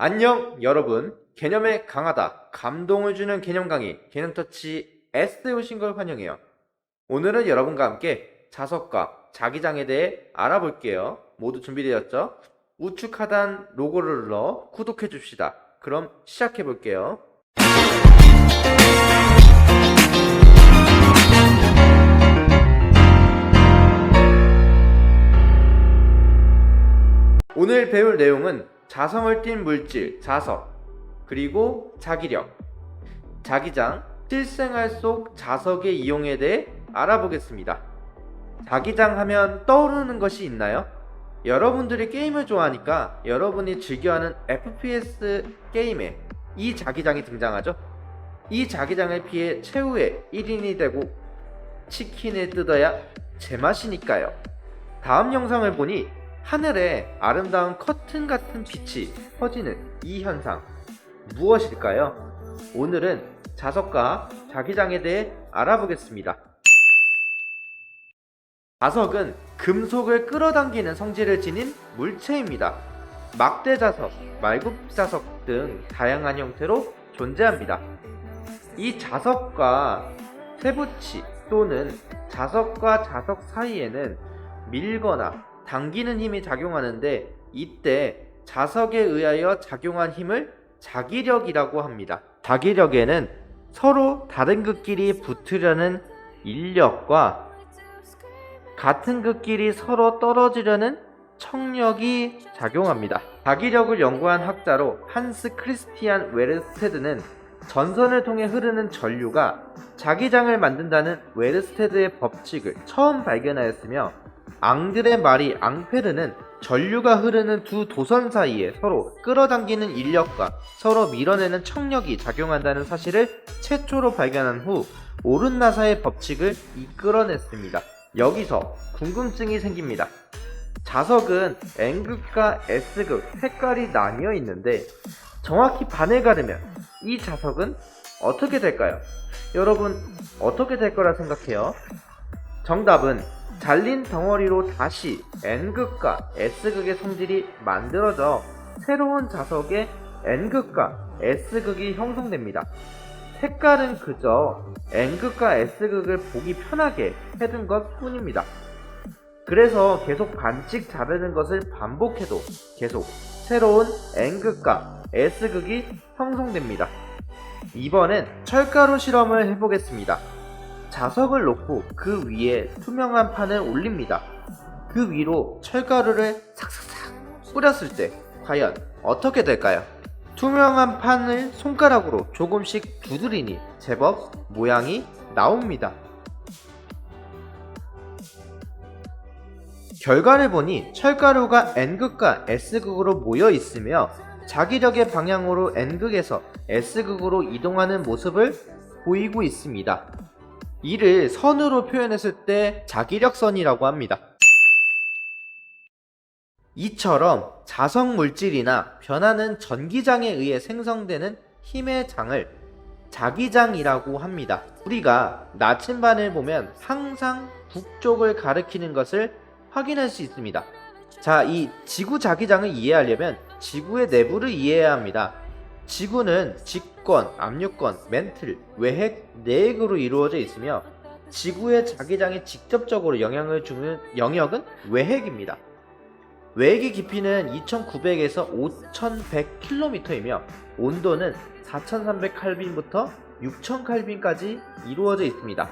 안녕 여러분. 개념에 강하다 감동을 주는 개념 강의 개념터치 S에 오신 걸 환영해요. 오늘은 여러분과 함께 자석과 자기장에 대해 알아볼게요. 모두 준비되었죠? 우측 하단 로고를 눌러 구독해 줍시다. 그럼 시작해 볼게요. 오늘 배울 내용은 자성을 띤 물질, 자석, 그리고 자기력, 자기장, 실생활 속 자석의 이용에 대해 알아보겠습니다. 자기장 하면 떠오르는 것이 있나요? 여러분들이 게임을 좋아하니까 여러분이 즐겨하는 FPS 게임에 이 자기장이 등장하죠? 이 자기장을 피해 최후의 1인이 되고 치킨을 뜯어야 제맛이니까요. 다음 영상을 보니 하늘에 아름다운 커튼 같은 빛이 퍼지는 이 현상 무엇일까요? 오늘은 자석과 자기장에 대해 알아보겠습니다. 자석은 금속을 끌어당기는 성질을 지닌 물체입니다. 막대 자석, 말굽 자석 등 다양한 형태로 존재합니다. 이 자석과 세부치 또는 자석과 자석 사이에는 밀거나 당기는 힘이 작용하는데 이때 자석에 의하여 작용한 힘을 자기력이라고 합니다. 자기력에는 서로 다른 극끼리 붙으려는 인력과 같은 극끼리 서로 떨어지려는 청력이 작용합니다. 자기력을 연구한 학자로 한스 크리스티안 웨르스테드는 전선을 통해 흐르는 전류가 자기장을 만든다는 웨르스테드의 법칙을 처음 발견하였으며 앙드레 마리 앙페르는 전류가 흐르는 두 도선 사이에 서로 끌어당기는 인력과 서로 밀어내는 청력이 작용한다는 사실을 최초로 발견한 후 오른나사의 법칙을 이끌어냈습니다. 여기서 궁금증이 생깁니다. 자석은 N극과 S극 색깔이 나뉘어 있는데 정확히 반을 가르면 이 자석은 어떻게 될까요? 여러분 어떻게 될 거라 생각해요? 정답은 잘린 덩어리로 다시 N극과 S극의 성질이 만들어져 새로운 자석의 N극과 S극이 형성됩니다. 색깔은 그저 N극과 S극을 보기 편하게 해둔 것 뿐입니다. 그래서 계속 반씩 자르는 것을 반복해도 계속 새로운 N극과 S극이 형성됩니다. 이번엔 철가루 실험을 해보겠습니다. 자석을 놓고 그 위에 투명한 판을 올립니다. 그 위로 철가루를 삭삭삭 뿌렸을 때 과연 어떻게 될까요? 투명한 판을 손가락으로 조금씩 두드리니 제법 모양이 나옵니다. 결과를 보니 철가루가 N극과 S극으로 모여 있으며 자기력의 방향으로 N극에서 S극으로 이동하는 모습을 보이고 있습니다. 이를 선으로 표현했을 때 자기력선이라고 합니다. 이처럼 자석 물질이나 변하는 전기장에 의해 생성되는 힘의 장을 자기장이라고 합니다. 우리가 나침반을 보면 항상 북쪽을 가리키는 것을 확인할 수 있습니다. 자, 이 지구 자기장을 이해하려면 지구의 내부를 이해해야 합니다. 지구는 직권, 압력권, 멘틀, 외핵, 내핵으로 이루어져 있으며 지구의 자기장에 직접적으로 영향을 주는 영역은 외핵입니다. 외핵의 깊이는 2900에서 5100km이며 온도는 4300칼빈부터 6000칼빈까지 이루어져 있습니다.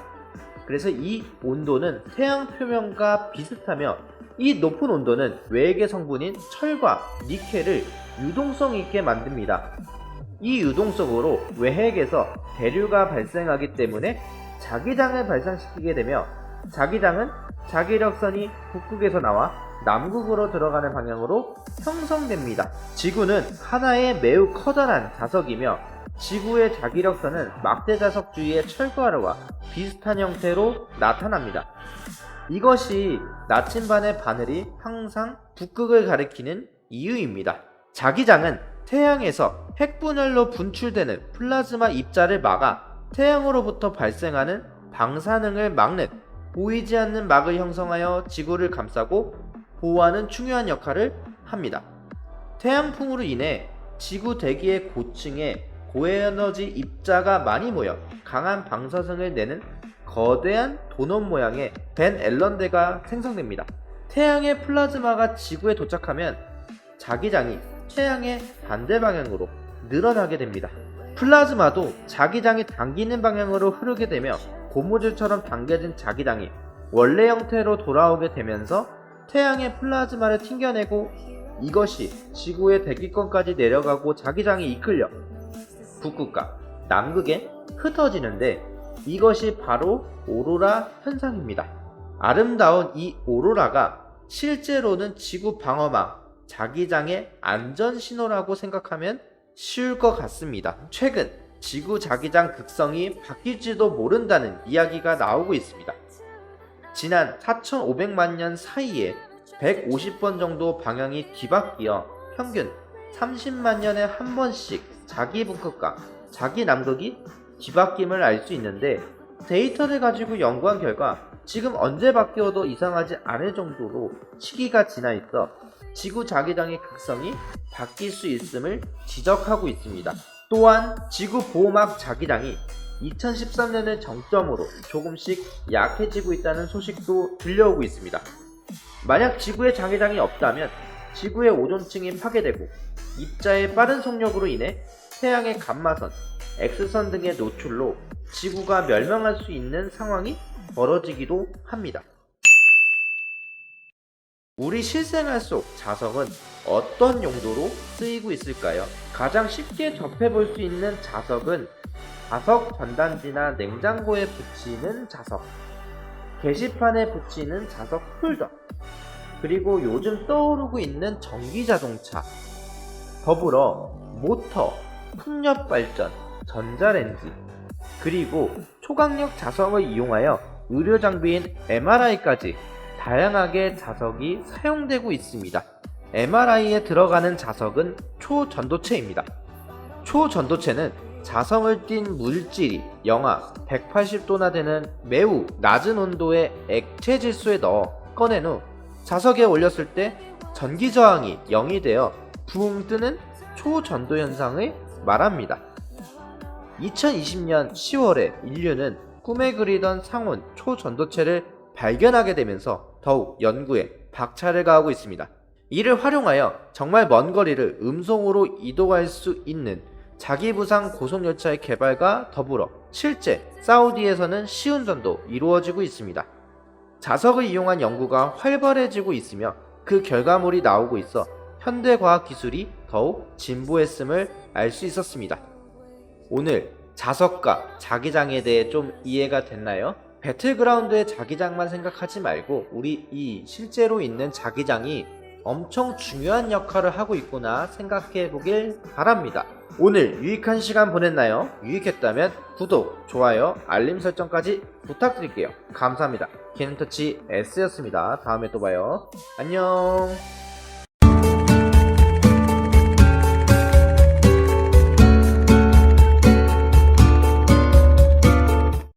그래서 이 온도는 태양 표면과 비슷하며 이 높은 온도는 외액의 성분인 철과 니켈을 유동성 있게 만듭니다. 이 유동성으로 외핵에서 대류가 발생하기 때문에 자기장을 발생시키게 되며 자기장은 자기력선이 북극에서 나와 남극으로 들어가는 방향으로 형성됩니다. 지구는 하나의 매우 커다란 자석이며 지구의 자기력선은 막대 자석 주위의 철가루와 비슷한 형태로 나타납니다. 이것이 나침반의 바늘이 항상 북극을 가리키는 이유입니다. 자기장은 태양에서 핵분열로 분출되는 플라즈마 입자를 막아 태양으로부터 발생하는 방사능을 막는 보이지 않는 막을 형성하여 지구를 감싸고 보호하는 중요한 역할을 합니다. 태양풍으로 인해 지구 대기의 고층에 고에너지 입자가 많이 모여 강한 방사선을 내는 거대한 도넛 모양의 벤 앨런대가 생성됩니다. 태양의 플라즈마가 지구에 도착하면 자기장이 태양의 반대 방향으로 늘어나게 됩니다. 플라즈마도 자기장이 당기는 방향으로 흐르게 되며 고무줄처럼 당겨진 자기장이 원래 형태로 돌아오게 되면서 태양의 플라즈마를 튕겨내고 이것이 지구의 대기권까지 내려가고 자기장이 이끌려 북극과 남극에 흩어지는데 이것이 바로 오로라 현상입니다. 아름다운 이 오로라가 실제로는 지구 방어망, 자기장의 안전 신호라고 생각하면 쉬울 것 같습니다. 최근 지구 자기장 극성이 바뀔지도 모른다는 이야기가 나오고 있습니다. 지난 4,500만 년 사이에 150번 정도 방향이 뒤바뀌어 평균 30만 년에 한 번씩 자기 북극과 자기 남극이 뒤바뀜을 알 수 있는데 데이터를 가지고 연구한 결과 지금 언제 바뀌어도 이상하지 않을 정도로 시기가 지나 있어 지구 자기장의 극성이 바뀔 수 있음을 지적하고 있습니다. 또한 지구 보호막 자기장이 2013년을 정점으로 조금씩 약해지고 있다는 소식도 들려오고 있습니다. 만약 지구의 자기장이 없다면 지구의 오존층이 파괴되고 입자의 빠른 속력으로 인해 태양의 감마선, X선 등의 노출로 지구가 멸망할 수 있는 상황이 벌어지기도 합니다. 우리 실생활 속 자석은 어떤 용도로 쓰이고 있을까요? 가장 쉽게 접해볼 수 있는 자석은 자석 전단지나 냉장고에 붙이는 자석, 게시판에 붙이는 자석 홀더, 그리고 요즘 떠오르고 있는 전기 자동차, 더불어 모터, 풍력 발전, 전자레인지, 그리고 초강력 자석을 이용하여 의료 장비인 MRI까지 다양하게 자석이 사용되고 있습니다. MRI에 들어가는 자석은 초전도체입니다. 초전도체는 자성을 띤 물질이 영하 180도나 되는 매우 낮은 온도의 액체 질소에 넣어 꺼낸 후 자석에 올렸을 때 전기 저항이 0이 되어 붕 뜨는 초전도 현상을 말합니다. 2020년 10월에 인류는 꿈에 그리던 상온 초전도체를 발견하게 되면서 더욱 연구에 박차를 가하고 있습니다. 이를 활용하여 정말 먼 거리를 음성으로 이동할 수 있는 자기부상 고속열차의 개발과 더불어 실제 사우디에서는 시운전도 이루어지고 있습니다. 자석을 이용한 연구가 활발해지고 있으며 그 결과물이 나오고 있어 현대과학 기술이 더욱 진보했음을 알 수 있었습니다. 오늘 자석과 자기장에 대해 좀 이해가 됐나요? 배틀그라운드의 자기장만 생각하지 말고 우리 이 실제로 있는 자기장이 엄청 중요한 역할을 하고 있구나 생각해 보길 바랍니다. 오늘 유익한 시간 보냈나요? 유익했다면 구독, 좋아요, 알림 설정까지 부탁드릴게요. 감사합니다. 기능터치 S였습니다. 다음에 또 봐요. 안녕.